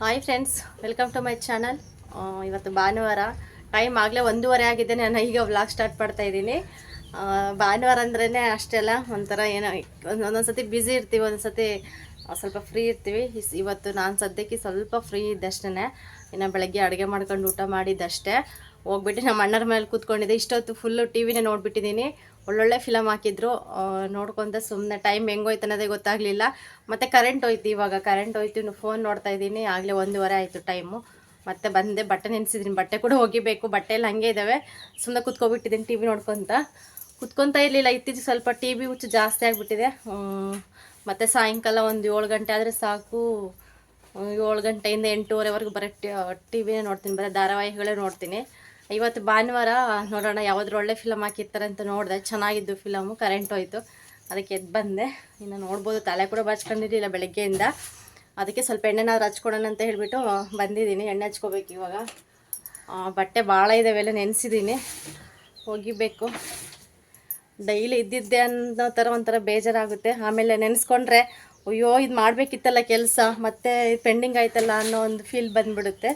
Hi friends welcome to my channel ಇವತ್ತು ಭಾನುವಾರ. Time ಆಗಲೇ ಒಂದೂವರೆ ಆಗಿದೆ, ನಾನು ಈಗ ವ್ಲಾಗ್ ಸ್ಟಾರ್ಟ್ ಮಾಡ್ತಾ ಇದ್ದೀನಿ. ಭಾನುವಾರ ಅಂದ್ರೇ ಅಷ್ಟೆಲ್ಲ ಒಂಥರ ಏನೋ ಒಂದೊಂದು ಸತಿ ಬ್ಯುಸಿ ಇರ್ತೀವಿ ಒಂದೊಂದು ಸತಿ ಸ್ವಲ್ಪ ಫ್ರೀ ಇರ್ತೀವಿ. ಇವತ್ತು ನಾನು ಸದ್ಯಕ್ಕೆ ಸ್ವಲ್ಪ ಫ್ರೀ ಇದ್ದಷ್ಟೇ ಇನ್ನು ಬೆಳಗ್ಗೆ ಅಡುಗೆ ಮಾಡ್ಕೊಂಡು ಊಟ ಮಾಡಿದ್ದಷ್ಟೇ. ಹೋಗ್ಬಿಟ್ಟು ನಮ್ಮ ಅಣ್ಣರ ಮೇಲೆ ಕೂತ್ಕೊಂಡಿದ್ದೆ. ಇಷ್ಟೊತ್ತು ಫುಲ್ಲು ಟಿ ವಿನೇ ನೋಡ್ಬಿಟ್ಟಿದ್ದೀನಿ. ಒಳ್ಳೊಳ್ಳೆ ಫಿಲಮ್ ಹಾಕಿದ್ರು. ನೋಡ್ಕೊಂತ ಸುಮ್ಮನೆ ಟೈಮ್ ಹೆಂಗೋಯ್ತು ಅನ್ನೋದೇ ಗೊತ್ತಾಗಲಿಲ್ಲ. ಮತ್ತು ಕರೆಂಟ್ ಹೋಯ್ತು ಇವಾಗ. ಕರೆಂಟ್ ಹೋಯ್ತು, ಇನ್ನು ಫೋನ್ ನೋಡ್ತಾ ಇದ್ದೀನಿ. ಆಗಲೇ ಒಂದೂವರೆ ಆಯಿತು ಟೈಮು ಮತ್ತೆ ಬಂದೆ, ಬಟ್ಟೆ ನೆನೆಸಿದ್ದೀನಿ. ಬಟ್ಟೆ ಕೂಡ ಒಗಿಬೇಕು ಬಟ್ಟೆ ಎಲ್ಲ ಹಂಗೆ ಇದ್ದಾವೆ ಸುಮ್ಮನೆ ಕೂತ್ಕೊಬಿಟ್ಟಿದ್ದೀನಿ ಟಿ ವಿ ನೋಡ್ಕೊತ. ಕುತ್ಕೊತಾ ಇರಲಿಲ್ಲ. ಇತ್ತೀಚೆ ಸ್ವಲ್ಪ ಟಿ ವಿ ಹುಚ್ಚು ಜಾಸ್ತಿ ಆಗಿಬಿಟ್ಟಿದೆ. ಮತ್ತು ಸಾಯಂಕಾಲ ಒಂದು ಏಳು ಗಂಟೆ ಆದರೆ ಸಾಕು. ಏಳು ಗಂಟೆಯಿಂದ ಎಂಟೂವರೆವರೆಗೂ ಬರೋ ಟಿ ವಿನೇ ನೋಡ್ತೀನಿ. ಬರೀ ಧಾರಾವಾಹಿಗಳೇ ನೋಡ್ತೀನಿ. ಇವತ್ತು ಭಾನುವಾರ ನೋಡೋಣ ಯಾವುದ್ರ ಒಳ್ಳೆ ಫಿಲಮ್ ಹಾಕಿರ್ತಾರೆ ಅಂತ ನೋಡಿದೆ. ಚೆನ್ನಾಗಿದ್ದು ಫಿಲಮು ಕರೆಂಟ್ ಹೋಯ್ತು. ಅದಕ್ಕೆ ಎದ್ದು ಬಂದೆ. ಇನ್ನು ನೋಡ್ಬೋದು. ತಲೆ ಕೂಡ ಬಾಚ್ಕೊಂಡಿರಲಿಲ್ಲ ಬೆಳಗ್ಗೆಯಿಂದ. ಅದಕ್ಕೆ ಸ್ವಲ್ಪ ಎಣ್ಣೆನಾದ್ರು ಹಚ್ಕೊಡೋಣ ಅಂತ ಹೇಳಿಬಿಟ್ಟು ಬಂದಿದ್ದೀನಿ. ಎಣ್ಣೆ ಹಚ್ಕೋಬೇಕು ಇವಾಗ. ಬಟ್ಟೆ ಭಾಳ ಇದ್ದಾವೆಲ್ಲ ನೆನೆಸಿದ್ದೀನಿ. ಒಗಿಬೇಕು ಡೈಲಿ ಇದ್ದಿದ್ದೆ ಅನ್ನೋ ಥರ ಒಂಥರ ಬೇಜಾರಾಗುತ್ತೆ. ಆಮೇಲೆ ನೆನೆಸ್ಕೊಂಡ್ರೆ, ಅಯ್ಯೋ, ಇದು ಮಾಡಬೇಕಿತ್ತಲ್ಲ ಕೆಲಸ, ಮತ್ತೆ ಪೆಂಡಿಂಗ್ ಆಯ್ತಲ್ಲ ಅನ್ನೋ ಒಂದು ಫೀಲ್ ಬಂದುಬಿಡುತ್ತೆ.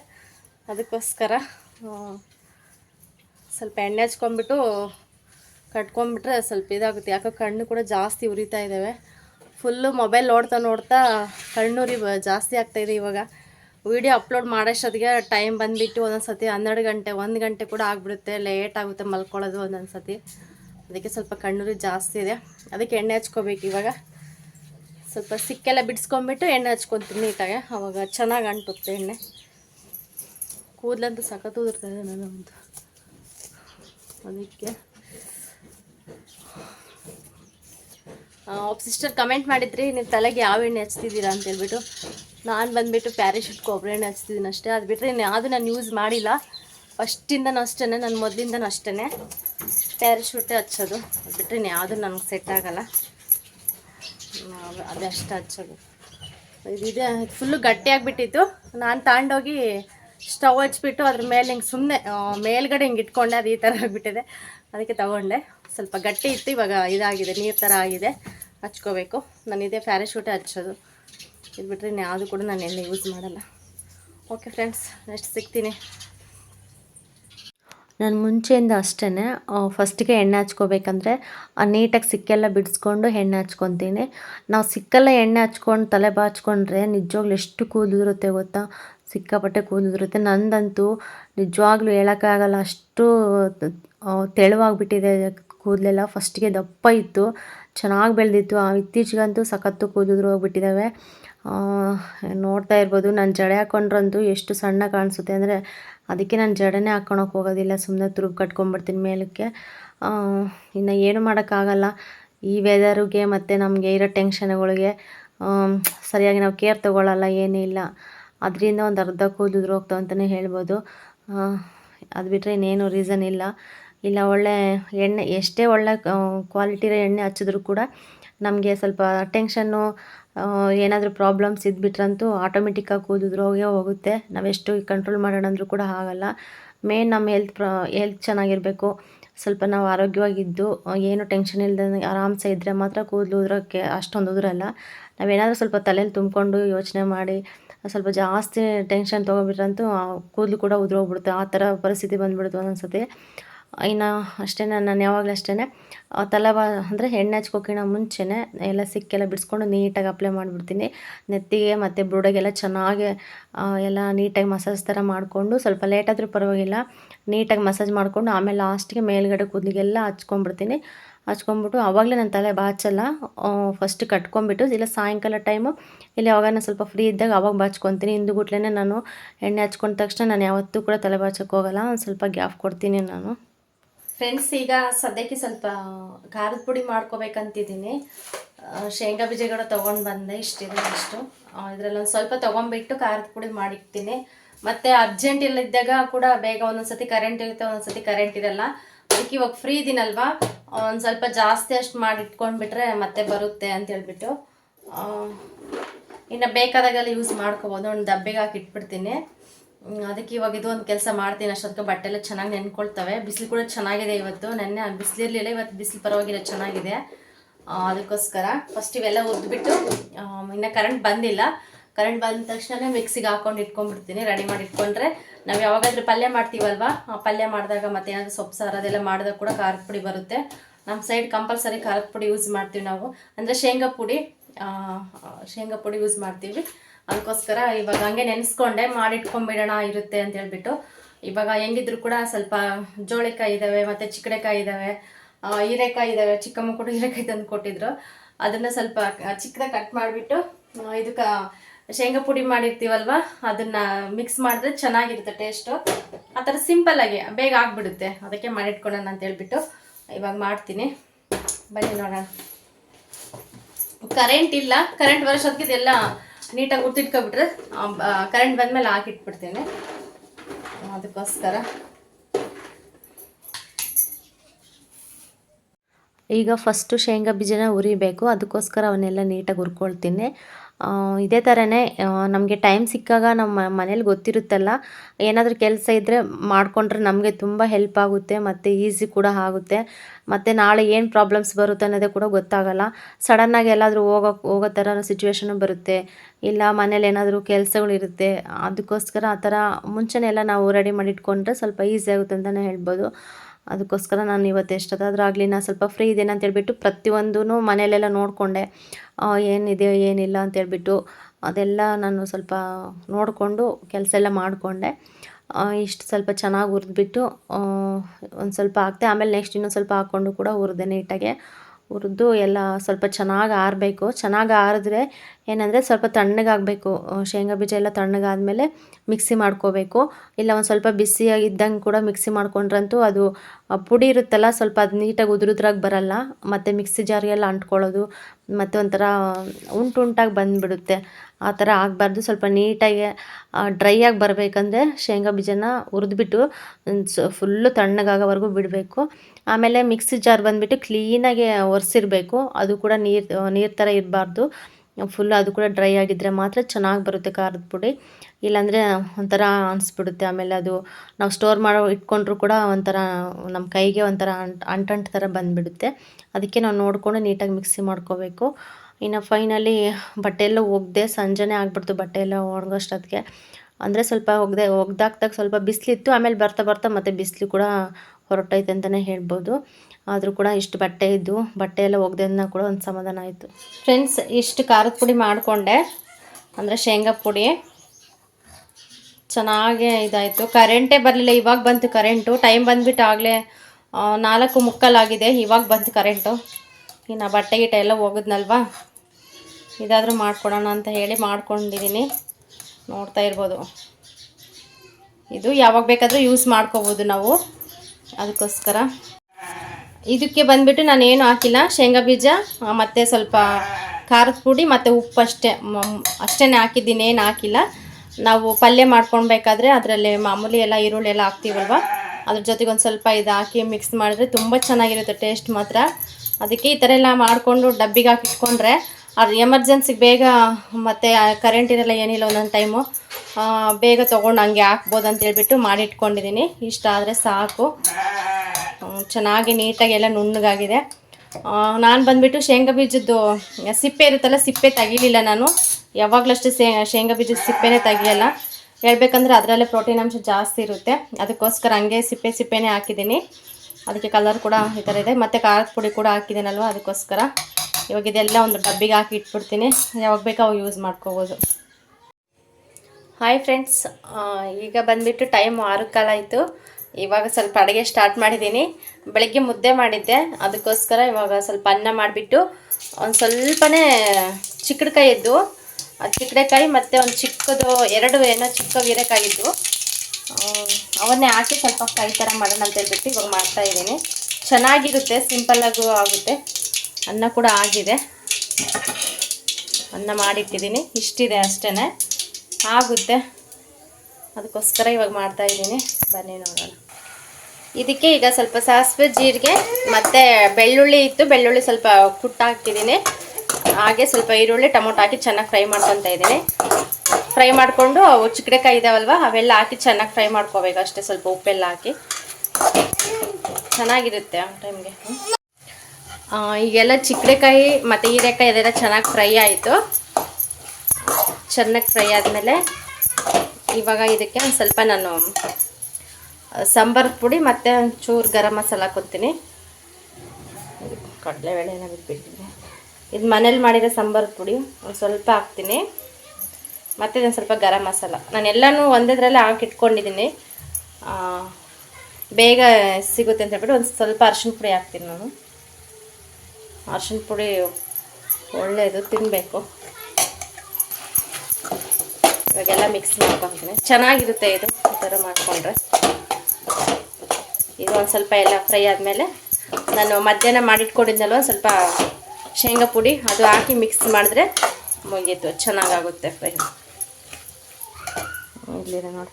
ಅದಕ್ಕೋಸ್ಕರ ಸ್ವಲ್ಪ ಎಣ್ಣೆ ಹಚ್ಕೊಂಡ್ಬಿಟ್ಟು ಕಟ್ಕೊಂಡ್ಬಿಟ್ರೆ ಸ್ವಲ್ಪ ಇದಾಗುತ್ತೆ. ಯಾಕೆ ಕಣ್ಣು ಕೂಡ ಜಾಸ್ತಿ ಉರಿತಾ ಇದ್ದಾವೆ ಫುಲ್ಲು ಮೊಬೈಲ್ ನೋಡ್ತಾ ನೋಡ್ತಾ ಕಣ್ಣುರಿ ಜಾಸ್ತಿ ಆಗ್ತಾಯಿದೆ ಇವಾಗ. ವಿಡಿಯೋ ಅಪ್ಲೋಡ್ ಮಾಡೋಷ್ಟೊತ್ತಿಗೆ ಟೈಮ್ ಬಂದುಬಿಟ್ಟು ಒಂದೊಂದು ಸತಿ ಹನ್ನೆರಡು ಗಂಟೆ, ಒಂದು ಗಂಟೆ ಕೂಡ ಆಗಿಬಿಡುತ್ತೆ. ಲೇಟ್ ಆಗುತ್ತೆ ಮಲ್ಕೊಳ್ಳೋದು ಒಂದೊಂದು ಸತಿ ಅದಕ್ಕೆ ಸ್ವಲ್ಪ ಕಣ್ಣುರಿ ಜಾಸ್ತಿ ಇದೆ. ಅದಕ್ಕೆ ಎಣ್ಣೆ ಹಚ್ಕೋಬೇಕು ಇವಾಗ. ಸ್ವಲ್ಪ ಸಿಕ್ಕೆಲ್ಲ ಬಿಡಿಸ್ಕೊಂಬಿಟ್ಟು ಎಣ್ಣೆ ಹಚ್ಕೊತೀನಿ ನೀಟಾಗೆ. ಅವಾಗ ಚೆನ್ನಾಗಿ ಅಂಟುತ್ತೆ ಎಣ್ಣೆ. ಕೂದಲಂತೂ ಸಖತ್ ಉದುರ್ತದೆ ನನಗಂತೂ. ಅದಕ್ಕೆ ಒಬ್ಬ ಸಿಸ್ಟರ್ ಕಮೆಂಟ್ ಮಾಡಿದ್ರಿ ನೀವು ತಲೆಗೆ ಯಾವ ಎಣ್ಣೆ ಹಚ್ತಿದ್ದೀರಾ? ಅಂತ ಹೇಳ್ಬಿಟ್ಟು, ನಾನು ಬಂದುಬಿಟ್ಟು ಪ್ಯಾರಾಶೂಟ್ ಕೊಬ್ಬರಿ ಎಣ್ಣೆ ಹಚ್ತಿದ್ದೀನಿ ಅಷ್ಟೇ. ಅದು ಬಿಟ್ಟರೆ ಯಾವುದು ನಾನು ಯೂಸ್ ಮಾಡಿಲ್ಲ. ಫಸ್ಟಿಂದನೂ ಅಷ್ಟೇ ನಾನು ಮೊದಲಿಂದನೂ ಅಷ್ಟೇ ಪ್ಯಾರಾಶೂಟೇ ಹಚ್ಚೋದು. ಅದು ಬಿಟ್ಟರೆ ಯಾವುದು ನನಗೆ ಸೆಟ್ ಆಗಲ್ಲ. ಅದೇ ಅಷ್ಟು ಹಚ್ಚೋದು. ಇದೆ ಫುಲ್ಲು ಗಟ್ಟಿಯಾಗಿಬಿಟ್ಟಿತ್ತು ನಾನು ತಗೊಂಡೋಗಿ ಸ್ಟವ್ ಹಚ್ಬಿಟ್ಟು ಅದ್ರ ಮೇಲೆ ಹಿಂಗೆ ಸುಮ್ಮನೆ ಮೇಲ್ಗಡೆ ಹಿಂಗೆ ಇಟ್ಕೊಂಡೆ, ಅದು ಈ ಥರ ಆಗಿಬಿಟ್ಟಿದೆ. ಅದಕ್ಕೆ ತಗೊಂಡೆ. ಸ್ವಲ್ಪ ಗಟ್ಟಿ ಇತ್ತು, ಇವಾಗ ಇದಾಗಿದೆ, ನೀರು ಥರ ಆಗಿದೆ. ಹಚ್ಕೋಬೇಕು. ನಾನು ಇದೇ ಪ್ಯಾರಾಶೂಟೇ ಹಚ್ಚೋದು. ಇದು ಬಿಟ್ಟರೆ ಯಾವುದು ಕೂಡ ನಾನು ಎಲ್ಲ ಯೂಸ್ ಮಾಡಲ್ಲ. ಓಕೆ ಫ್ರೆಂಡ್ಸ್ ನೆಕ್ಸ್ಟ್ ಸಿಗ್ತೀನಿ. ನಾನು ಮುಂಚೆಯಿಂದ ಅಷ್ಟೇ ಫಸ್ಟಿಗೆ ಎಣ್ಣೆ ಹಚ್ಕೋಬೇಕಂದ್ರೆ ನೀಟಾಗಿ ಸಿಕ್ಕೆಲ್ಲ ಬಿಡಿಸ್ಕೊಂಡು ಎಣ್ಣೆ ಹಚ್ಕೊತೀನಿ. ನಾವು ಸಿಕ್ಕೆಲ್ಲ ಎಣ್ಣೆ ಹಚ್ಕೊಂಡು ತಲೆ ಬಾಚ್ಕೊಂಡ್ರೆ ನಿಜವಾಗ್ಲೂ ಎಷ್ಟು ಕೂದಲಿರುತ್ತೆ ಗೊತ್ತಾ? ಸಿಕ್ಕಾಪಟ್ಟೆ ಕೂದಲಿರುತ್ತೆ. ನಂದಂತೂ ನಿಜವಾಗ್ಲೂ ಹೇಳೋಕ್ಕಾಗಲ್ಲ ಅಷ್ಟು ತೆಳುವಾಗಿಬಿಟ್ಟಿದೆ ಕೂದಲೆಲ್ಲ. ಫಸ್ಟಿಗೆ ದಪ್ಪ ಇತ್ತು, ಚೆನ್ನಾಗಿ ಬೆಳೆದಿತ್ತು. ಇತ್ತೀಚೆಗಂತೂ ಸಖತ್ತು ಕೂದಿದ್ರು ಹೋಗ್ಬಿಟ್ಟಿದ್ದಾವೆ ನೋಡ್ತಾ ಇರ್ಬೋದು, ನಾನು ಜಡೆ ಹಾಕೊಂಡ್ರಂತೂ ಎಷ್ಟು ಸಣ್ಣ ಕಾಣಿಸುತ್ತೆ ಅಂದರೆ ಅದಕ್ಕೆ ನಾನು ಜಡನೆ ಹಾಕ್ಕೊಳಕ್ಕೆ ಹೋಗೋದಿಲ್ಲ ಸುಮ್ಮನೆ ತುರುಬು ಕಟ್ಕೊಂಡ್ಬಿಡ್ತೀನಿ ಮೇಲಕ್ಕೆ. ಇನ್ನು ಏನು ಮಾಡೋಕ್ಕಾಗಲ್ಲ. ಈ ವೆದರ್ಗೆ ಮತ್ತು ನಮಗೆ ಇರೋ ಟೆನ್ಷನ್ಗಳಿಗೆ ಸರಿಯಾಗಿ ನಾವು ಕೇರ್ ತೊಗೊಳ್ಳಲ್ಲ ಏನೂ ಇಲ್ಲ. ಅದರಿಂದ ಒಂದು ಅರ್ಧ ಕೂದಲು ಹೋಗ್ತಾವೆ ಅಂತಲೇ ಹೇಳ್ಬೋದು. ಅದು ಬಿಟ್ಟರೆ ಇನ್ನೇನು ರೀಸನ್ ಇಲ್ಲ. ಇಲ್ಲ, ಒಳ್ಳೆ ಎಣ್ಣೆ, ಎಷ್ಟೇ ಒಳ್ಳೆ ಕ್ವಾಲಿಟಿರೋ ಎಣ್ಣೆ ಹಚ್ಚಿದ್ರು ಕೂಡ ನಮಗೆ ಸ್ವಲ್ಪ ಟೆನ್ಷನ್ನು ಏನಾದರೂ ಪ್ರಾಬ್ಲಮ್ಸ್ ಇದ್ಬಿಟ್ರಂತೂ ಆಟೋಮೆಟಿಕ್ಕಾಗಿ ಕೂದಿದ್ರು ಹೋಗೇ ಹೋಗುತ್ತೆ. ನಾವೆಷ್ಟು ಕಂಟ್ರೋಲ್ ಮಾಡೋಣ ಅಂದರೂ ಕೂಡ ಆಗಲ್ಲ. ಮೇನ್ ನಮ್ಮ ಹೆಲ್ತ್ ಪ್ರಾ ಹೆಲ್ತ್ ಚೆನ್ನಾಗಿರಬೇಕು. ಸ್ವಲ್ಪ ನಾವು ಆರೋಗ್ಯವಾಗಿದ್ದು ಏನು ಟೆನ್ಷನ್ ಇಲ್ಲದೆ ಆರಾಮ್ಸೆ ಇದ್ದರೆ ಮಾತ್ರ ಕೂದಲು ಉದುರೋಕ್ಕೆ ಅಷ್ಟೊಂದು ಉದುರಲ್ಲ. ನಾವೇನಾದರೂ ಸ್ವಲ್ಪ ತಲೆಯಲ್ಲಿ ತುಂಬಿಕೊಂಡು ಯೋಚನೆ ಮಾಡಿ, ಸ್ವಲ್ಪ ಜಾಸ್ತಿ ಟೆನ್ಷನ್ ತೊಗೊಬಿಟ್ರಂತೂ ಕೂದಲು ಕೂಡ ಉದುರೋಗ್ಬಿಡುತ್ತೆ. ಆ ಥರ ಪರಿಸ್ಥಿತಿ ಬಂದ್ಬಿಡ್ತು ಒಂದೊಂದು ಸತಿ ಇನ್ನು ಅಷ್ಟೇ ನಾನು ಯಾವಾಗಲೂ ಅಷ್ಟೇ ತಲೆ ಬಾ ಅಂದರೆ ಎಣ್ಣೆ ಹಚ್ಕೋಕಿನ ಮುಂಚೆನೇ ಎಲ್ಲ ಸಿಕ್ಕೆಲ್ಲ ಬಿಡಿಸ್ಕೊಂಡು ನೀಟಾಗಿ ಅಪ್ಲೈ ಮಾಡಿಬಿಡ್ತೀನಿ. ನೆತ್ತಿಗೆ ಮತ್ತು ಬುಡಗೆಲ್ಲ ಚೆನ್ನಾಗಿ ಎಲ್ಲ ನೀಟಾಗಿ ಮಸಾಜ್ ಥರ ಮಾಡಿಕೊಂಡು ಸ್ವಲ್ಪ ಲೇಟಾದರೂ ಪರವಾಗಿಲ್ಲ. ನೀಟಾಗಿ ಮಸಾಜ್ ಮಾಡಿಕೊಂಡು ಆಮೇಲೆ ಲಾಸ್ಟಿಗೆ ಮೇಲ್ಗಡೆ ಕೂದಲಿಗೆಲ್ಲ ಹಚ್ಕೊಂಡ್ಬಿಡ್ತೀನಿ. ಹಚ್ಕೊಂಬಿಟ್ಟು ಆವಾಗಲೇ ನಾನು ತಲೆ ಬಾಚಲ್ಲ ಫಸ್ಟ್ ಕಟ್ಕೊಂಡ್ಬಿಟ್ಟು ಇಲ್ಲ ಸಾಯಂಕಾಲ ಟೈಮು ಇಲ್ಲಿ ಯಾವಾಗ ನಾನು ಸ್ವಲ್ಪ ಫ್ರೀ ಇದ್ದಾಗ ಆವಾಗ ಬಾಚ್ಕೊತೀನಿ. ಹಿಂದುಗುಟ್ಲೆ ನಾನು ಎಣ್ಣೆ ಹಚ್ಕೊಂಡ ತಕ್ಷಣ ನಾನು ಯಾವತ್ತೂ ಕೂಡ ತಲೆ ಬಾಚಕ್ಕೆ ಹೋಗಲ್ಲ. ಒಂದು ಸ್ವಲ್ಪ ಗ್ಯಾಪ್ ಕೊಡ್ತೀನಿ ನಾನು. ಫ್ರೆಂಡ್ಸ್ ಈಗ ಸದ್ಯಕ್ಕೆ ಸ್ವಲ್ಪ ಖಾರದ ಪುಡಿ ಮಾಡ್ಕೋಬೇಕಂತಿದ್ದೀನಿ. ಶೇಂಗಾ ಬೀಜಗಳು ತೊಗೊಂಡು ಬಂದೆ, ಇಷ್ಟಿದೆ ಅಷ್ಟು. ಇದರಲ್ಲಿ ಒಂದು ಸ್ವಲ್ಪ ತೊಗೊಂಡ್ಬಿಟ್ಟು ಖಾರದ ಪುಡಿ ಮಾಡಿಕ್ತೀನಿ. ಮತ್ತು ಅರ್ಜೆಂಟ್ ಇಲ್ಲದಿದ್ದಾಗ ಕೂಡ ಬೇಗ ಒಂದೊಂದ್ಸತಿ ಕರೆಂಟ್ ಇರುತ್ತೆ, ಒಂದೊಂದ್ಸತಿ ಕರೆಂಟ್ ಇರಲ್ಲ. ಅದಕ್ಕೆ ಇವಾಗ ಫ್ರೀ ಇದೀನಲ್ವಾ ಒಂದು ಸ್ವಲ್ಪ ಜಾಸ್ತಿ ಅಷ್ಟು ಮಾಡಿ ಇಟ್ಕೊಂಡ್ಬಿಟ್ರೆ ಮತ್ತೆ ಬರುತ್ತೆ ಅಂತ ಹೇಳ್ಬಿಟ್ಟು. ಇನ್ನು ಬೇಕಾದಾಗೆಲ್ಲ ಯೂಸ್ ಮಾಡ್ಕೋಬೋದು. ಒಂದು ಡಬ್ಬಿಗೆ ಹಾಕಿ ಇಟ್ಬಿಡ್ತೀನಿ ಅದಕ್ಕೆ ಇವಾಗ ಇದು ಒಂದು ಕೆಲಸ ಮಾಡ್ತೀನಿ ಅಷ್ಟೊತ್ತಿಗೆ ಬಟ್ಟೆ ಎಲ್ಲ ಚೆನ್ನಾಗಿ ನೆನ್ಕೊಳ್ತವೆ. ಬಿಸಿಲು ಕೂಡ ಚೆನ್ನಾಗಿದೆ ಇವತ್ತು. ನೆನ್ನೆ ಬಿಸಿಲಿರಲಿಲ್ಲ, ಇವತ್ತು ಬಿಸಿಲು ಪರವಾಗಿಲ್ಲ, ಚೆನ್ನಾಗಿದೆ. ಅದಕ್ಕೋಸ್ಕರ ಫಸ್ಟ್ ಇವೆಲ್ಲ ಹುರಿದ್ಬಿಟ್ಟು ಇನ್ನು ಕರೆಂಟ್ ಬಂದಿಲ್ಲ. ಕರೆಂಟ್ ಬಂದ ತಕ್ಷಣ ಮಿಕ್ಸಿಗೆ ಹಾಕೊಂಡು ಇಟ್ಕೊಂಡ್ಬಿಡ್ತೀನಿ ರೆಡಿ ಮಾಡಿ ಇಟ್ಕೊಂಡ್ರೆ. ನಾವು ಯಾವಾಗಾದ್ರೂ ಪಲ್ಯ ಮಾಡ್ತೀವಲ್ವಾ? ಪಲ್ಯ ಮಾಡಿದಾಗ ಮತ್ತೆ ಏನಾದರೂ ಸೊಪ್ಪು ಸಾರು ಅದೆಲ್ಲ ಮಾಡಿದಾಗ ಕೂಡ ಖಾರದ ಪುಡಿ ಬರುತ್ತೆ. ನಮ್ಮ ಸೈಡ್ ಕಂಪಲ್ಸರಿ ಖಾರದ ಪುಡಿ ಯೂಸ್ ಮಾಡ್ತೀವಿ ನಾವು. ಅಂದರೆ ಶೇಂಗಾ ಪುಡಿ ಶೇಂಗಾ ಪುಡಿ ಯೂಸ್ ಮಾಡ್ತೀವಿ. ಅದಕ್ಕೋಸ್ಕರ ಇವಾಗ ಹಂಗೆ ನೆನೆಸ್ಕೊಂಡೆ ಮಾಡಿಟ್ಕೊಂಡ್ಬಿಡೋಣ ಇರುತ್ತೆ ಅಂತ ಹೇಳ್ಬಿಟ್ಟು. ಇವಾಗ ಹೆಂಗಿದ್ರು ಕೂಡ ಸ್ವಲ್ಪ ಜೋಳಿಕಾಯಿ ಇದ್ದಾವೆ ಮತ್ತು ಚಿಕ್ಕಡೆಕಾಯಿ ಇದ್ದಾವೆ ಹೀರೆಕಾಯಿ ಇದ್ದಾವೆ ಚಿಕ್ಕಮ್ಮ ಕೂಡ ಹೀರೆಕಾಯಿ ತಂದು ಕೊಟ್ಟಿದ್ರು. ಅದನ್ನು ಸ್ವಲ್ಪ ಚಿಕ್ಕದಾಗಿ ಕಟ್ ಮಾಡಿಬಿಟ್ಟು ಇದಕ್ಕೆ ಶೇಂಗಾ ಪುಡಿ ಮಾಡಿರ್ತೀವಲ್ವ, ಅದನ್ನ ಮಿಕ್ಸ್ ಮಾಡಿದ್ರೆ ಚೆನ್ನಾಗಿರುತ್ತೆ ಟೇಸ್ಟು ಆ ಥರ ಸಿಂಪಲ್ಲಾಗಿ ಬೇಗ ಆಗಿಬಿಡುತ್ತೆ. ಅದಕ್ಕೆ ಮಾಡಿಟ್ಕೊಳ್ಳೋಣ ಅಂತ ಹೇಳ್ಬಿಟ್ಟು ಇವಾಗ ಮಾಡ್ತೀನಿ. ಬನ್ನಿ ನೋಡೋಣ. ಕರೆಂಟ್ ಇಲ್ಲ ಕರೆಂಟ್ ಇದೆಲ್ಲ ನೀಟಾಗಿ ಉತ್ತಿಟ್ಕೊಬಿಟ್ರೆ ಕರೆಂಟ್ ಬಂದಮೇಲೆ ಹಾಕಿಟ್ಬಿಡ್ತೇನೆ. ಅದಕ್ಕೋಸ್ಕರ. ಈಗ ಫಸ್ಟು ಶೇಂಗಾ ಬೀಜನ ಹುರಿಬೇಕು ಅದಕ್ಕೋಸ್ಕರ ಅವನ್ನೆಲ್ಲ ನೀಟಾಗಿ ಹುರ್ಕೊಳ್ತೀನಿ. ಇದೇ ಥರನೇ ನಮಗೆ ಟೈಮ್ ಸಿಕ್ಕಾಗ ನಮ್ಮ ಮನೇಲಿ ಗೊತ್ತಿರುತ್ತಲ್ಲ, ಏನಾದರೂ ಕೆಲಸ ಇದ್ದರೆ ಮಾಡಿಕೊಂಡ್ರೆ ನಮಗೆ ತುಂಬ ಹೆಲ್ಪ್ ಆಗುತ್ತೆ ಮತ್ತು ಈಸಿ ಕೂಡ ಆಗುತ್ತೆ. ಮತ್ತು ನಾಳೆ ಏನು ಪ್ರಾಬ್ಲಮ್ಸ್ ಬರುತ್ತೆ ಅನ್ನೋದೇ ಕೂಡ ಗೊತ್ತಾಗಲ್ಲ. ಸಡನ್ನಾಗಿ ಎಲ್ಲಾದರೂ ಹೋಗೋ ಹೋಗೋ ಥರ ಸಿಚುವೇಶನು ಬರುತ್ತೆ. ಇಲ್ಲ, ಮನೇಲಿ ಏನಾದರೂ ಕೆಲಸಗಳಿರುತ್ತೆ ಅದಕ್ಕೋಸ್ಕರ ಆ ಥರ ಮುಂಚೆನೇ ಎಲ್ಲ ನಾವು ರೆಡಿ ಮಾಡಿ ಇಟ್ಕೊಂಡ್ರೆ ಸ್ವಲ್ಪ ಈಸಿ ಆಗುತ್ತೆ ಅಂತಲೇ ಹೇಳ್ಬೋದು. ಅದಕ್ಕೋಸ್ಕರ ನಾನು ಇವತ್ತು ಎಷ್ಟೊತ್ತಾದರೂ ಆಗಲಿ ನಾನು ಸ್ವಲ್ಪ ಫ್ರೀ ಇದ್ದೇನೆ ಅಂತ ಹೇಳ್ಬಿಟ್ಟು ಪ್ರತಿಯೊಂದೂ ಮನೆಯಲ್ಲೆಲ್ಲ ನೋಡಿಕೊಂಡೆ. ಏನಿದೆ, ಏನಿಲ್ಲ ಅಂತ ಹೇಳ್ಬಿಟ್ಟು ಅದೆಲ್ಲ ನಾನು ಸ್ವಲ್ಪ ನೋಡಿಕೊಂಡು ಕೆಲಸ ಎಲ್ಲ ಮಾಡಿಕೊಂಡೆ. ಇಷ್ಟು ಸ್ವಲ್ಪ ಚೆನ್ನಾಗಿ ಹುರಿದ್ಬಿಟ್ಟು ಒಂದು ಸ್ವಲ್ಪ ಹಾಕ್ತೆ ಆಮೇಲೆ ನೆಕ್ಸ್ಟ್ ಇನ್ನೊಂದು ಸ್ವಲ್ಪ ಹಾಕ್ಕೊಂಡು ಕೂಡ ಹುರಿದೆ ನೀಟಾಗೆ ಹುರಿದು ಎಲ್ಲ ಸ್ವಲ್ಪ ಚೆನ್ನಾಗಿ ಆರಬೇಕು. ಚೆನ್ನಾಗಿ ಆರಿದ್ರೆ ಏನಂದರೆ ಸ್ವಲ್ಪ ತಣ್ಣಗಾಗಬೇಕು. ಶೇಂಗಾ ಬೀಜ ಎಲ್ಲ ತಣ್ಣಗಾದಮೇಲೆ ಮಿಕ್ಸಿ ಮಾಡ್ಕೋಬೇಕು. ಇಲ್ಲ ಒಂದು ಸ್ವಲ್ಪ ಬಿಸಿಯಾಗಿ ಇದ್ದಂಗೆ ಕೂಡ ಮಿಕ್ಸಿ ಮಾಡ್ಕೊಂಡ್ರಂತೂ ಅದು ಪುಡಿ ಇರುತ್ತಲ್ಲ ಸ್ವಲ್ಪ ಅದು ನೀಟಾಗಿ ಉದುರುದ್ರಾಗಿ ಬರಲ್ಲ. ಮತ್ತು ಮಿಕ್ಸಿ ಜಾರಿಗೆಲ್ಲ ಅಂಟ್ಕೊಳ್ಳೋದು, ಮತ್ತು ಒಂಥರ ಉಂಟು ಉಂಟಾಗಿ ಬಂದುಬಿಡುತ್ತೆ. ಆ ಥರ ಆಗಬಾರ್ದು. ಸ್ವಲ್ಪ ನೀಟಾಗಿ ಡ್ರೈ ಆಗಿ ಬರಬೇಕಂದ್ರೆ ಶೇಂಗಾ ಬೀಜನ ಹುರಿದ್ಬಿಟ್ಟು ಫುಲ್ಲು ತಣ್ಣಗಾಗೋವರೆಗೂ ಬಿಡಬೇಕು. ಆಮೇಲೆ ಮಿಕ್ಸಿ ಜಾರ್ ಬಂದುಬಿಟ್ಟು ಕ್ಲೀನಾಗಿ ಒರೆಸಿರ್ಬೇಕು. ಅದು ಕೂಡ ನೀರು ನೀರು ಥರ ಇರಬಾರ್ದು. ಫುಲ್ ಅದು ಕೂಡ ಡ್ರೈ ಆಗಿದ್ದರೆ ಮಾತ್ರ ಚೆನ್ನಾಗಿ ಬರುತ್ತೆ ಖಾರದ ಪುಡಿ. ಇಲ್ಲಾಂದರೆ ಒಂಥರ ಅನಿಸ್ಬಿಡುತ್ತೆ. ಆಮೇಲೆ ಅದು ನಾವು ಸ್ಟೋರ್ ಮಾಡೋ, ಇಟ್ಕೊಂಡ್ರೂ ಕೂಡ ಒಂಥರ ನಮ್ಮ ಕೈಗೆ ಒಂಥರ ಅಂಟ್, ಅಂಟಂಟು ಥರ ಬಂದುಬಿಡುತ್ತೆ. ಅದಕ್ಕೆ ನಾವು ನೋಡಿಕೊಂಡು ನೀಟಾಗಿ ಮಿಕ್ಸಿ ಮಾಡ್ಕೋಬೇಕು. ಇನ್ನು ಫೈನಲಿ ಬಟ್ಟೆ ಎಲ್ಲ ಒಗ್ದೆ ಸಂಜೆನೇ ಆಗ್ಬಿಡ್ತು ಬಟ್ಟೆ ಎಲ್ಲ ಒಣಗೋಷ್ಟೊತ್ತಿಗೆ. ಅಂದರೆ ಸ್ವಲ್ಪ ಒಗ್ದೆ ಒಗ್ದಾಕ್ದಾಗ ಸ್ವಲ್ಪ ಬಿಸಿಲಿತ್ತು, ಆಮೇಲೆ ಬರ್ತಾ ಬರ್ತಾ ಮತ್ತೆ ಬಿಸಿಲು ಕೂಡ ಹೊರಟೈತೆ ಅಂತಲೇ ಹೇಳ್ಬೋದು. ಆದರೂ ಕೂಡ ಇಷ್ಟು ಬಟ್ಟೆ ಇದ್ದು ಬಟ್ಟೆ ಎಲ್ಲ ಒಗ್ದನ್ನ ಕೂಡ ಒಂದು ಸಮಾಧಾನ ಆಯಿತು. ಫ್ರೆಂಡ್ಸ್ ಇಷ್ಟು ಖಾರದ ಪುಡಿ ಮಾಡಿಕೊಂಡೆ. ಅಂದರೆ ಶೇಂಗಾ ಪುಡಿ. ಚೆನ್ನಾಗೇ ಇದಾಯಿತು. ಕರೆಂಟೇ ಬರಲಿಲ್ಲ, ಇವಾಗ ಬಂತು ಕರೆಂಟು ಟೈಮ್ ಬಂದುಬಿಟ್ಟು ಆಗಲೇ ನಾಲ್ಕು ಮುಕ್ಕಾಲಾಗಿದೆ, ಇವಾಗ ಬಂತು ಕರೆಂಟು ಇನ್ನು ಬಟ್ಟೆ ಗಿಟ್ಟೆ ಎಲ್ಲ ಹೋಗಿದ್ನಲ್ವಾ ಇದಾದರೂ ಮಾಡ್ಕೊಡೋಣ ಅಂತ ಹೇಳಿ ಮಾಡ್ಕೊಂಡಿದ್ದೀನಿ. ನೋಡ್ತಾ ಇರ್ಬೋದು. ಇದು ಯಾವಾಗ ಬೇಕಾದರೂ ಯೂಸ್ ಮಾಡ್ಕೋಬೋದು ನಾವು. ಅದಕ್ಕೋಸ್ಕರ. ಇದಕ್ಕೆ ಬಂದುಬಿಟ್ಟು ನಾನು ಏನು ಹಾಕಿಲ್ಲ. ಶೇಂಗಾ ಬೀಜ ಮತ್ತು ಸ್ವಲ್ಪ ಖಾರದ ಪುಡಿ, ಮತ್ತು ಉಪ್ಪು ಅಷ್ಟೇ. ಅಷ್ಟೇ ಹಾಕಿದ್ದೀನಿ, ಏನು ಹಾಕಿಲ್ಲ. ನಾವು ಪಲ್ಯ ಮಾಡ್ಕೊಳ್ಬೇಕಾದ್ರೆ ಅದರಲ್ಲಿ ಮಾಮೂಲಿ ಎಲ್ಲ ಈರುಳ್ಳಿ ಎಲ್ಲ ಹಾಕ್ತೀವಲ್ವ? ಅದ್ರ ಜೊತೆಗೆ ಒಂದು ಸ್ವಲ್ಪ ಇದು ಹಾಕಿ ಮಿಕ್ಸ್ ಮಾಡಿದ್ರೆ ತುಂಬ ಚೆನ್ನಾಗಿರುತ್ತೆ ಟೇಸ್ಟ್ ಮಾತ್ರ. ಅದಕ್ಕೆ ಈ ಥರ ಎಲ್ಲ ಮಾಡಿಕೊಂಡು ಡಬ್ಬಿಗೆ ಹಾಕಿ ಇಟ್ಕೊಂಡ್ರೆ ಅದು ಎಮರ್ಜೆನ್ಸಿಗೆ ಬೇಗ ಮತ್ತು ಕರೆಂಟ್ ಇರಲ್ಲ, ಏನಿಲ್ಲ ಒಂದೊಂದು ಟೈಮು ಬೇಗ ತೊಗೊಂಡು ಹಂಗೆ ಹಾಕ್ಬೋದು ಅಂತ ಹೇಳ್ಬಿಟ್ಟು ಮಾಡಿಟ್ಕೊಂಡಿದ್ದೀನಿ ಇಷ್ಟ ಆದರೆ ಸಾಕು. ಚೆನ್ನಾಗಿ ನೀಟಾಗಿ ಎಲ್ಲ ನುಣ್ಣಗಾಗಿದೆ. ನಾನು ಬಂದುಬಿಟ್ಟು ಶೇಂಗಾ ಬೀಜದ್ದು ಸಿಪ್ಪೆ ಇರುತ್ತಲ್ಲ, ಸಿಪ್ಪೆ ತೆಗೀಲಿಲ್ಲ ನಾನು. ಯಾವಾಗಲಷ್ಟು ಶೇ, ಶೇಂಗಾ ಬೀಜದ ಸಿಪ್ಪೆನೇ ತೆಗಿಯಲ್ಲ. ಹೇಳ್ಬೇಕಂದ್ರೆ ಅದರಲ್ಲೇ ಪ್ರೋಟೀನ್ ಅಂಶ ಜಾಸ್ತಿ ಇರುತ್ತೆ. ಅದಕ್ಕೋಸ್ಕರ ಹಂಗೆ ಸಿಪ್ಪೆ ಸಿಪ್ಪೆನೇ ಹಾಕಿದ್ದೀನಿ ಅದಕ್ಕೆ ಕಲರ್ ಕೂಡ ಈ ಥರ ಇದೆ. ಮತ್ತು ಖಾರದ ಪುಡಿ ಕೂಡ ಹಾಕಿದ್ದೀನಲ್ವ ಅದಕ್ಕೋಸ್ಕರ. ಇವಾಗ ಇದೆಲ್ಲ ಒಂದು ಡಬ್ಬಿಗೆ ಹಾಕಿ ಇಟ್ಬಿಡ್ತೀನಿ. ಯಾವಾಗ ಬೇಕೋ ಅವಾಗ ಯೂಸ್ ಮಾಡ್ಕೋಬೋದು. ಹಾಯ್ ಫ್ರೆಂಡ್ಸ್ ಈಗ ಬಂದುಬಿಟ್ಟು ಟೈಮ್ ಆರು ಕಾಲ ಆಯಿತು. ಇವಾಗ ಸ್ವಲ್ಪ ಅಡುಗೆ ಸ್ಟಾರ್ಟ್ ಮಾಡಿದ್ದೀನಿ. ಬೆಳಗ್ಗೆ ಮುದ್ದೆ ಮಾಡಿದ್ದೆ. ಅದಕ್ಕೋಸ್ಕರ ಇವಾಗ ಸ್ವಲ್ಪ ಅನ್ನ ಮಾಡಿಬಿಟ್ಟು ಒಂದು ಸ್ವಲ್ಪನೇ ಚಿಕ್ಕಡ್ಕಾಯಿ ಇದ್ದು ಚಿಕ್ಕಡೆಕಾಯಿ ಮತ್ತು ಒಂದು ಚಿಕ್ಕದು ಎರಡು ಏನೋ ಚಿಕ್ಕ ಹೀರೆಕಾಯಿ ಇದ್ದು ಆ, ಅವನ್ನೇ ಹಾಕಿ ಸ್ವಲ್ಪ ಕೈ ಥರ ಮಾಡೋಣ ಅಂತ ಹೇಳ್ಬಿಟ್ಟು ಇವಾಗ ಮಾಡ್ತಾಯಿದ್ದೀನಿ ಚೆನ್ನಾಗಿರುತ್ತೆ ಸಿಂಪಲ್ಲಾಗೂ ಆಗುತ್ತೆ. ಅನ್ನ ಕೂಡ ಆಗಿದೆ. ಅನ್ನ ಮಾಡಿಟ್ಟಿದ್ದೀನಿ. ಇಷ್ಟಿದೆ ಅಷ್ಟೇ ಆಗುತ್ತೆ. ಅದಕ್ಕೋಸ್ಕರ ಇವಾಗ ಮಾಡ್ತಾ ಇದ್ದೀನಿ. ಬನ್ನಿ ನೋಡೋಣ. ಇದಕ್ಕೆ ಈಗ ಸ್ವಲ್ಪ ಸಾಸಿವೆ ಜೀರಿಗೆ, ಮತ್ತು ಬೆಳ್ಳುಳ್ಳಿ ಇತ್ತು. ಬೆಳ್ಳುಳ್ಳಿ ಸ್ವಲ್ಪ ಕುಟ್ಟಾಕ್ತಿದ್ದೀನಿ ಹಾಗೆ ಸ್ವಲ್ಪ ಈರುಳ್ಳಿ, ಟೊಮೊಟೊ ಹಾಕಿ ಚೆನ್ನಾಗಿ ಫ್ರೈ ಮಾಡ್ಕೊತಾ ಇದ್ದೀನಿ. ಫ್ರೈ ಮಾಡಿಕೊಂಡು ಅವು ಚಿಕ್ಕಡೆಕಾಯಿ ಇದಾವಲ್ವ, ಅವೆಲ್ಲ ಹಾಕಿ ಚೆನ್ನಾಗಿ ಫ್ರೈ ಮಾಡ್ಕೋಬೇಕು. ಅಷ್ಟೇ ಸ್ವಲ್ಪ ಉಪ್ಪೆಲ್ಲ ಹಾಕಿ. ಚೆನ್ನಾಗಿರುತ್ತೆ ಆ ಟೈಮ್ಗೆ. ಈಗೆಲ್ಲ ಚಿಕ್ಕಡೆಕಾಯಿ ಮತ್ತು ಹೀರೆಕಾಯಿ ಅದೆಲ್ಲ ಚೆನ್ನಾಗಿ ಫ್ರೈ ಆಯಿತು. ಚೆನ್ನಾಗಿ ಫ್ರೈ ಆದಮೇಲೆ ಇವಾಗ ಇದಕ್ಕೆ ಒಂದು ಸ್ವಲ್ಪ ನಾನು ಸಾಂಬಾರ್ ಪುಡಿ ಮತ್ತು ಒಂಚೂರು ಗರಂ ಮಸಾಲ ಹಾಕೊತೀನಿ ಕಡಲೆಬೇಳೆ ಏನಾದ್ರು ಬಿಟ್ಟಿದ್ದೆ ಇದು ಮನೇಲಿ ಮಾಡಿರೋ ಸಾಂಬಾರ್ ಪುಡಿ ಒಂದು ಸ್ವಲ್ಪ ಹಾಕ್ತೀನಿ. ಮತ್ತು ಇದೊಂದು ಸ್ವಲ್ಪ ಗರಂ ಮಸಾಲ. ನಾನು ಎಲ್ಲನೂ ಒಂದೇದ್ರಲ್ಲೇ ಹಾಕಿ ಇಟ್ಕೊಂಡಿದ್ದೀನಿ ಬೇಗ ಸಿಗುತ್ತೆ ಅಂತ ಹೇಳ್ಬಿಟ್ಟು ಒಂದು ಸ್ವಲ್ಪ ಅರ್ಶಿನ ಪುಡಿ ಹಾಕ್ತೀನಿ ನಾನು. ಅರ್ಶಿಣ ಪುಡಿ ಒಳ್ಳೆಯದು ತಿನ್ನಬೇಕು ಇವಾಗೆಲ್ಲ ಮಿಕ್ಸ್ ಮಾಡ್ಕೊತೀನಿ. ಚೆನ್ನಾಗಿರುತ್ತೆ ಇದು, ಈ ಥರ ಮಾಡಿಕೊಂಡ್ರೆ. ಇದು ಒಂದು ಸ್ವಲ್ಪ ಎಲ್ಲ ಫ್ರೈ ಆದಮೇಲೆ ನಾನು ಮಧ್ಯಾಹ್ನ ಮಾಡಿಟ್ಕೊಂಡಿದ್ದಲ್ವ ಸ್ವಲ್ಪ ಶೇಂಗಾ ಪುಡಿ ಅದು ಹಾಕಿ ಮಿಕ್ಸ್ ಮಾಡಿದ್ರೆ ಮುಗೀತು, ಚೆನ್ನಾಗಾಗುತ್ತೆ ಫ್ರೈ ಇಲ್ಲಿದೆ ನೋಡಿ.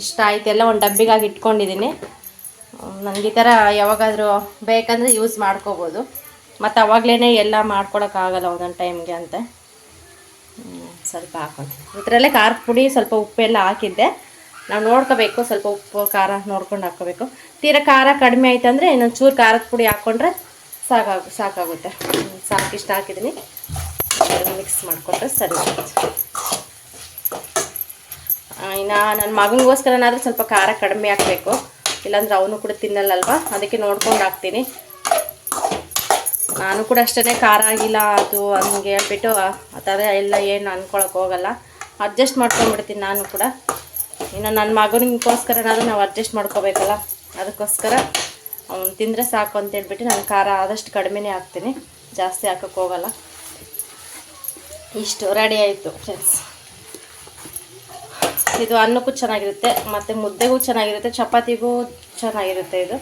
ಇಷ್ಟ ಎಲ್ಲ ಒಂದು ಡಬ್ಬಿಗಾಗಿ ಇಟ್ಕೊಂಡಿದ್ದೀನಿ. ನನಗೆ ಈ ಥರ ಯಾವಾಗಾದರೂ ಬೇಕಂದರೆ ಯೂಸ್ ಮಾಡ್ಕೋಬೋದು. ಮತ್ತು ಅವಾಗಲೇ ಎಲ್ಲ ಮಾಡ್ಕೊಳಕ್ಕಾಗಲ್ಲ ಒಂದೊಂದು ಟೈಮ್ಗೆ ಅಂತ. ಸ್ವಲ್ಪ ಹಾಕೊತೀನಿ. ಇದರಲ್ಲೇ ಖಾರದ ಪುಡಿ, ಸ್ವಲ್ಪ ಉಪ್ಪೆಲ್ಲ ಹಾಕಿದ್ದೆ. ನಾವು ನೋಡ್ಕೋಬೇಕು, ಸ್ವಲ್ಪ ಉಪ್ಪು, ಖಾರ ನೋಡ್ಕೊಂಡು ಹಾಕ್ಕೋಬೇಕು. ತೀರಾ ಖಾರ ಕಡಿಮೆ ಆಯ್ತು ಅಂದರೆ ಇನ್ನೊಂದು ಚೂರು ಖಾರದ ಪುಡಿ ಹಾಕ್ಕೊಂಡ್ರೆ ಸಾಕಾಗ, ಸಾಕಾಗುತ್ತೆ. ಸಾಕಿಷ್ಟು ಹಾಕಿದ್ದೀನಿ ಮಿಕ್ಸ್ ಮಾಡಿಕೊಟ್ರೆ ಸರಿ ಇನ್ನು ನನ್ನ ಮಗನಿಗೋಸ್ಕರನಾದರೂ ಸ್ವಲ್ಪ ಖಾರ ಕಡಿಮೆ ಹಾಕಬೇಕು. ಇಲ್ಲಾಂದ್ರೆ ಅವನು ಕೂಡ ತಿನ್ನಲ್ಲಲ್ವ? ಅದಕ್ಕೆ ನೋಡ್ಕೊಂಡು ಹಾಕ್ತೀನಿ. ನಾನು ಕೂಡ ಅಷ್ಟೇ ಖಾರ ಆಗಿಲ್ಲ, ಅದು ಹಂಗೆ ಹೇಳ್ಬಿಟ್ಟು, ಆ ಥರ ಎಲ್ಲ ಏನು ಅಂದ್ಕೊಳಕ್ಕೆ ಹೋಗಲ್ಲ. ಅಡ್ಜಸ್ಟ್ ಮಾಡ್ಕೊಂಡ್ಬಿಡ್ತೀನಿ ನಾನು ಕೂಡ. ಇನ್ನು ನನ್ನ ಮಗನಿಗೋಸ್ಕರನಾದ್ರೂ ನಾವು ಅಡ್ಜಸ್ಟ್ ಮಾಡ್ಕೋಬೇಕಲ್ಲ, ಅದಕ್ಕೋಸ್ಕರ ಅವ್ನು ತಿಂದರೆ ಸಾಕು ಅಂತ ಹೇಳ್ಬಿಟ್ಟು ನಾನು ಖಾರ ಆದಷ್ಟು ಕಡಿಮೆನೇ ಹಾಕ್ತೀನಿ. ಜಾಸ್ತಿ ಹಾಕಕ್ಕೆ ಹೋಗಲ್ಲ. ಇಷ್ಟು ರೆಡಿ ಆಯಿತು ಫ್ರೆಂಡ್ಸ್ ಇದು ಅನ್ನಕ್ಕೂ ಚೆನ್ನಾಗಿರುತ್ತೆ, ಮತ್ತು ಮುದ್ದೆಗೂ ಚೆನ್ನಾಗಿರುತ್ತೆ, ಚಪಾತಿಗೂ ಚೆನ್ನಾಗಿರುತ್ತೆ ಇದು.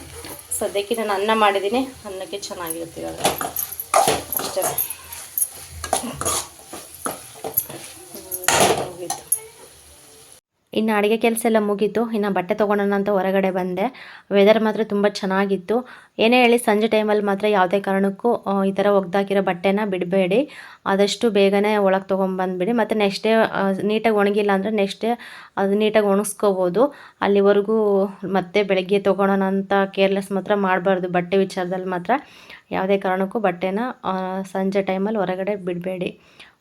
ಸದ್ಯಕ್ಕೆ ನಾನು ಅನ್ನ ಮಾಡಿದ್ದೀನಿ. ಅನ್ನಕ್ಕೆ ಚೆನ್ನಾಗಿರುತ್ತೆ ಇವಾಗ. ಅಷ್ಟೇ. ಮುಗೀತು. ಇನ್ನು ಅಡುಗೆ ಕೆಲಸ ಎಲ್ಲ ಮುಗೀತು. ಇನ್ನು ಬಟ್ಟೆ ತೊಗೊಳೋಣ ಅಂತ ಹೊರಗಡೆ ಬಂದೆ. ವೆದರ್ ಮಾತ್ರ ತುಂಬ ಚೆನ್ನಾಗಿತ್ತು. ಏನೇ ಹೇಳಿ ಸಂಜೆ ಟೈಮಲ್ಲಿ ಮಾತ್ರ ಯಾವುದೇ ಕಾರಣಕ್ಕೂ ಈ ಥರ ಒಗ್ದಾಕಿರೋ ಬಟ್ಟೆನ ಬಿಡಬೇಡಿ. ಆದಷ್ಟು ಬೇಗನೆ ಒಳಗೆ ತೊಗೊಂಬಂದುಬಿಡಿ ಮತ್ತು ನೆಕ್ಸ್ಟ್ ಡೇ ನೀಟಾಗಿ ಒಣಗಿಲ್ಲ ಅಂದರೆ ನೆಕ್ಸ್ಟ್ ಡೇ ಅದು ನೀಟಾಗಿ ಒಣಗಿಸ್ಕೋಬೋದು. ಅಲ್ಲಿವರೆಗೂ ಮತ್ತೆ ಬೆಳಗ್ಗೆ ತೊಗೊಳೋಣ ಅಂತ ಕೇರ್ಲೆಸ್ ಮಾತ್ರ ಮಾಡಬಾರ್ದು. ಬಟ್ಟೆ ವಿಚಾರದಲ್ಲಿ ಮಾತ್ರ ಯಾವುದೇ ಕಾರಣಕ್ಕೂ ಬಟ್ಟೆನ ಸಂಜೆ ಟೈಮಲ್ಲಿ ಹೊರಗಡೆ ಬಿಡಬೇಡಿ.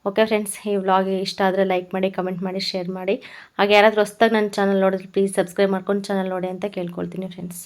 ಓಕೆ ಫ್ರೆಂಡ್ಸ್, ಈ ವ್ಲಾಗ್ ಇಷ್ಟ ಆದರೆ ಲೈಕ್ ಮಾಡಿ, ಕಮೆಂಟ್ ಮಾಡಿ, ಶೇರ್ ಮಾಡಿ. ಹಾಗೆ ಯಾರಾದರೂ ಹೊಸ್ದಾಗಿ ನನ್ನ ಚಾನಲ್ ನೋಡಿದ್ರೆ ಪ್ಲೀಸ್ ಸಬ್ಸ್ಕ್ರೈಬ್ ಮಾಡ್ಕೊಂಡು ಚಾನಲ್ ನೋಡಿ ಅಂತ ಕೇಳ್ಕೊಳ್ತೀನಿ ಫ್ರೆಂಡ್ಸ್.